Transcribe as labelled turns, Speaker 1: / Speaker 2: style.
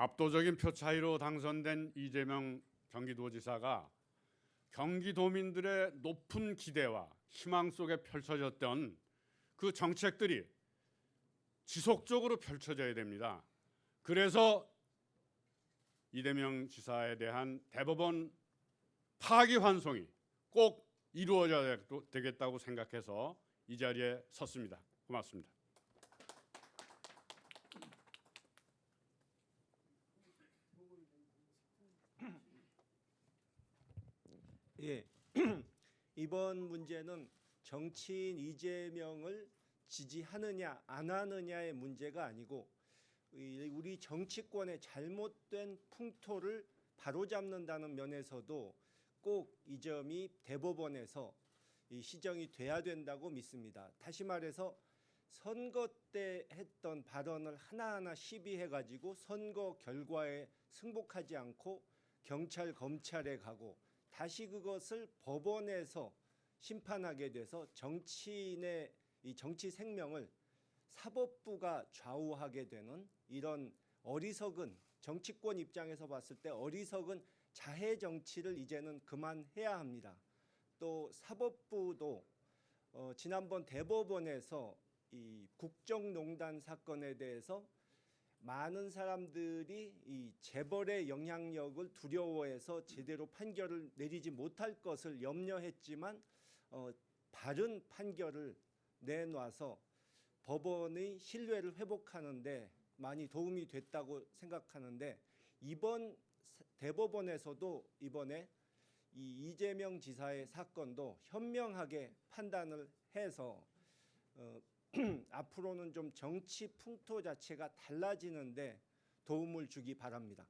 Speaker 1: 압도적인 표 차이로 당선된 이재명 경기도지사가 경기도민들의 높은 기대와 희망 속에 펼쳐졌던 그 정책들이 지속적으로 펼쳐져야 됩니다. 그래서 이재명 지사에 대한 대법원 파기 환송이 꼭 이루어져야 되겠다고 생각해서 이 자리에 섰습니다. 고맙습니다.
Speaker 2: 이번 문제는 정치인 이재명을 지지하느냐 안 하느냐의 문제가 아니고 이- 우리 정치권의 잘못된 풍토를 바로잡는다는 면에서도 꼭 이 점이 대법원에서 이 시정이 돼야 된다고 믿습니다. 다시 말해서 선거 때 했던 발언을 하나하나 시비해 가지고 선거 결과에 승복하지 않고 경찰 검찰에 가고 다시 그것을 법원에서 심판하게 돼서 정치인의 이 정치 생명을 사법부가 좌우하게 되는 이런 어리석은 정치권 입장에서 봤을 때 어리석은 자해 정치를 이제는 그만해야 합니다. 또 사법부도 어, 지난번 대법원에서 이 국정농단 사건에 대해서 많은 사람들이 이 재벌의 영향력을 두려워해서 제대로 판결을 내리지 못할 것을 염려했지만 어, 바른 판결을 내놔서 법원의 신뢰를 회복하는데 많이 도움이 됐다고 생각하는데 이번 사- 대법원에서도 이번에 이 이재명 지사의 사건도 현명하게 판단을 해서 어, 앞으로는 좀 정치 풍토 자체가 달라지는데 도움을 주기 바랍니다.